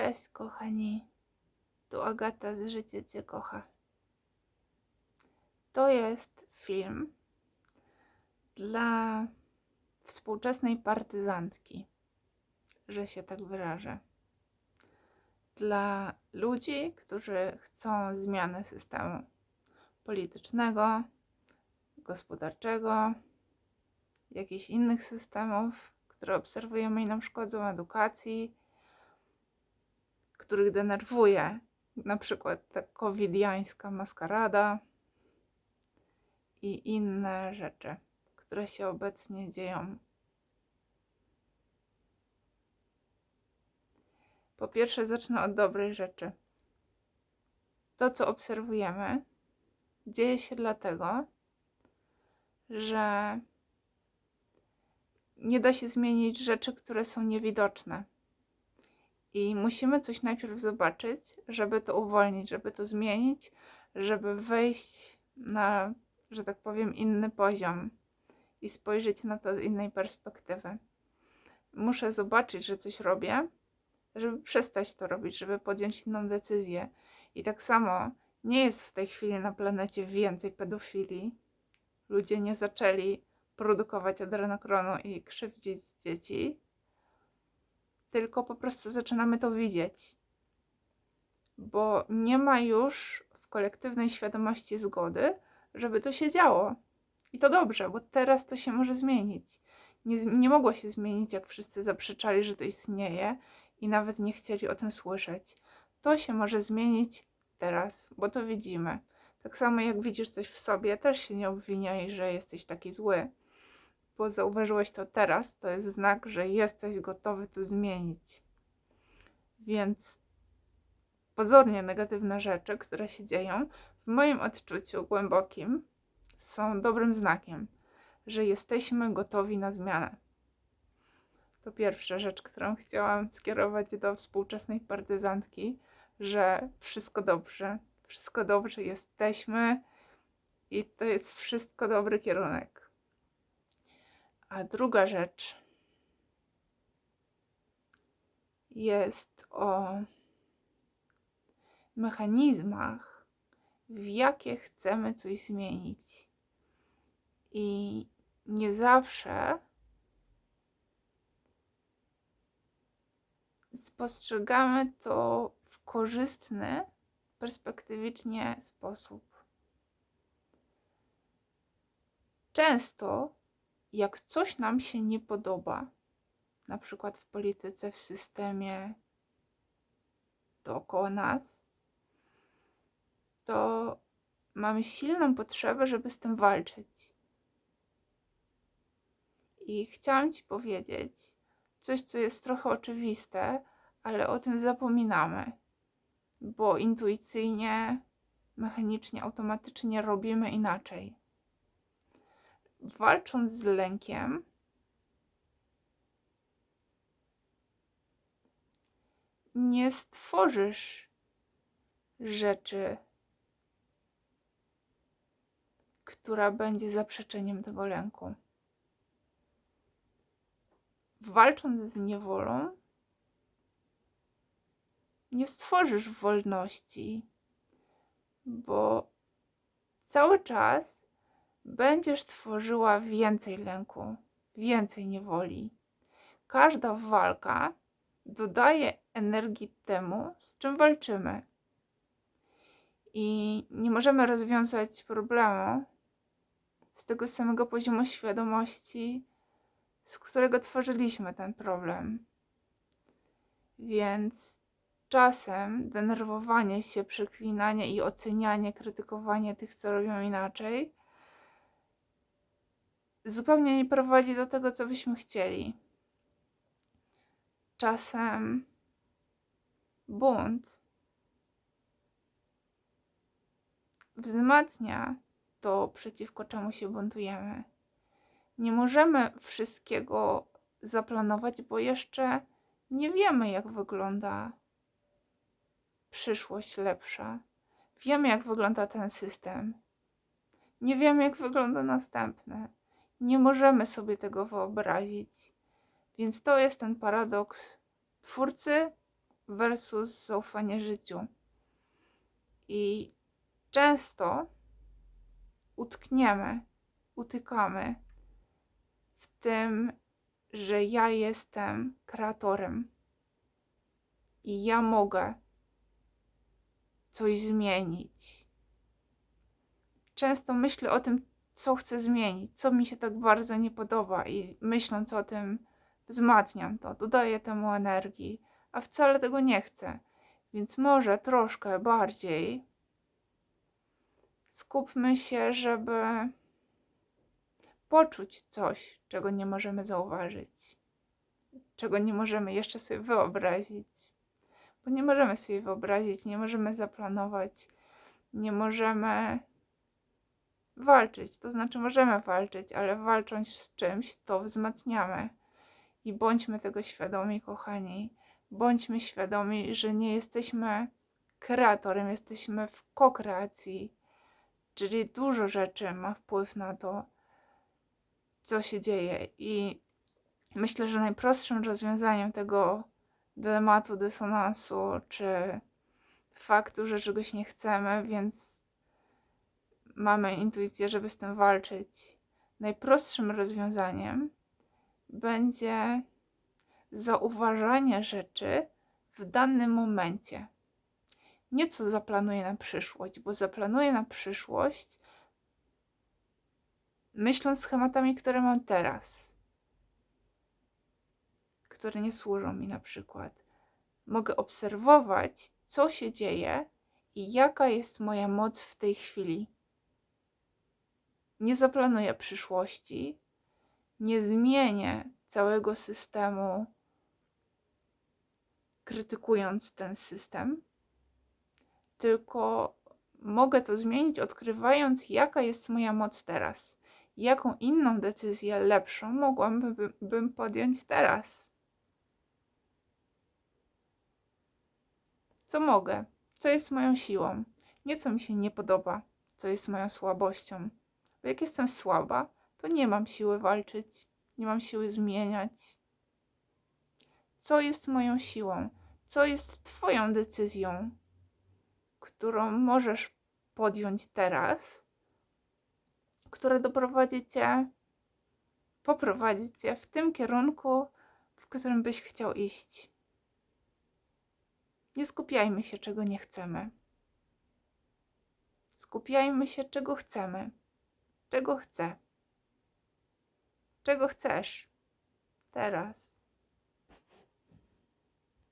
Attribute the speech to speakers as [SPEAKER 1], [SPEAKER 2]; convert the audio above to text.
[SPEAKER 1] Cześć, kochani. Tu Agata z Życie Cię kocha. To jest film dla współczesnej partyzantki, że się tak wyrażę. Dla ludzi, którzy chcą zmiany systemu politycznego, gospodarczego, jakichś innych systemów, które obserwujemy i nam szkodzą edukacji, których denerwuje na przykład ta covidiańska maskarada i inne rzeczy, które się obecnie dzieją. Po pierwsze, zacznę od dobrej rzeczy. To, co obserwujemy, dzieje się dlatego, że nie da się zmienić rzeczy, które są niewidoczne. I musimy coś najpierw zobaczyć, żeby to uwolnić, żeby to zmienić, żeby wejść na, że tak powiem, inny poziom i spojrzeć na to z innej perspektywy. Muszę zobaczyć, że coś robię, żeby przestać to robić, żeby podjąć inną decyzję. I tak samo nie jest w tej chwili na planecie więcej pedofilii. Ludzie nie zaczęli produkować adrenokronu i krzywdzić dzieci, tylko po prostu zaczynamy to widzieć. Bo nie ma już w kolektywnej świadomości zgody, żeby to się działo. I to dobrze, bo teraz to się może zmienić. Nie, nie mogło się zmienić, jak wszyscy zaprzeczali, że to istnieje i nawet nie chcieli o tym słyszeć. To się może zmienić teraz, bo to widzimy. Tak samo jak widzisz coś w sobie, też się nie obwiniaj, że jesteś taki zły bo zauważyłeś to teraz, to jest znak, że jesteś gotowy to zmienić. Więc pozornie negatywne rzeczy, które się dzieją, w moim odczuciu głębokim, są dobrym znakiem, że jesteśmy gotowi na zmianę. To pierwsza rzecz, którą chciałam skierować do współczesnej partyzantki, że wszystko dobrze, wszystko dobrze, jesteśmy i to jest wszystko dobry kierunek. A druga rzecz jest o mechanizmach, w jakie chcemy coś zmienić. I nie zawsze spostrzegamy to w korzystny, perspektywicznie sposób. Często jak coś nam się nie podoba, na przykład w polityce, w systemie dookoła nas, to mamy silną potrzebę, żeby z tym walczyć. I chciałam Ci powiedzieć coś, co jest trochę oczywiste, ale o tym zapominamy, bo intuicyjnie, mechanicznie, automatycznie robimy inaczej walcząc z lękiem, nie stworzysz rzeczy, która będzie zaprzeczeniem tego lęku. Walcząc z niewolą, nie stworzysz wolności, bo cały czas będziesz tworzyła więcej lęku, więcej niewoli. Każda walka dodaje energii temu, z czym walczymy. I nie możemy rozwiązać problemu z tego samego poziomu świadomości, z którego tworzyliśmy ten problem. Więc czasem denerwowanie się, przeklinanie i ocenianie, krytykowanie tych, co robią inaczej, zupełnie nie prowadzi do tego, co byśmy chcieli. Czasem bunt wzmacnia to, przeciwko czemu się buntujemy. Nie możemy wszystkiego zaplanować, bo jeszcze nie wiemy, jak wygląda przyszłość lepsza. Wiemy, jak wygląda ten system. Nie wiemy, jak wygląda następny nie możemy sobie tego wyobrazić. Więc to jest ten paradoks twórcy versus zaufanie życiu. I często utkniemy, utykamy w tym, że ja jestem kreatorem i ja mogę coś zmienić. Często myślę o tym, co chcę zmienić, co mi się tak bardzo nie podoba, i myśląc o tym, wzmacniam to, dodaję temu energii, a wcale tego nie chcę. Więc może troszkę bardziej skupmy się, żeby poczuć coś, czego nie możemy zauważyć, czego nie możemy jeszcze sobie wyobrazić. Bo nie możemy sobie wyobrazić, nie możemy zaplanować, nie możemy walczyć. To znaczy, możemy walczyć, ale walcząc z czymś, to wzmacniamy. I bądźmy tego świadomi, kochani. Bądźmy świadomi, że nie jesteśmy kreatorem, jesteśmy w kokreacji. Czyli dużo rzeczy ma wpływ na to, co się dzieje. I myślę, że najprostszym rozwiązaniem tego dylematu, dysonansu, czy faktu, że czegoś nie chcemy, więc mamy intuicję, żeby z tym walczyć. Najprostszym rozwiązaniem będzie zauważanie rzeczy w danym momencie. Nie co zaplanuję na przyszłość, bo zaplanuję na przyszłość myśląc schematami, które mam teraz, które nie służą mi na przykład. Mogę obserwować, co się dzieje i jaka jest moja moc w tej chwili. Nie zaplanuję przyszłości, nie zmienię całego systemu, krytykując ten system, tylko mogę to zmienić, odkrywając, jaka jest moja moc teraz. Jaką inną decyzję lepszą mogłabym bym podjąć teraz? Co mogę? Co jest moją siłą? Nie co mi się nie podoba, co jest moją słabością. Bo jak jestem słaba, to nie mam siły walczyć, nie mam siły zmieniać. Co jest moją siłą? Co jest Twoją decyzją, którą możesz podjąć teraz, która doprowadzi Cię, poprowadzi Cię w tym kierunku, w którym byś chciał iść. Nie skupiajmy się, czego nie chcemy. Skupiajmy się, czego chcemy. Czego chcę. Czego chcesz teraz.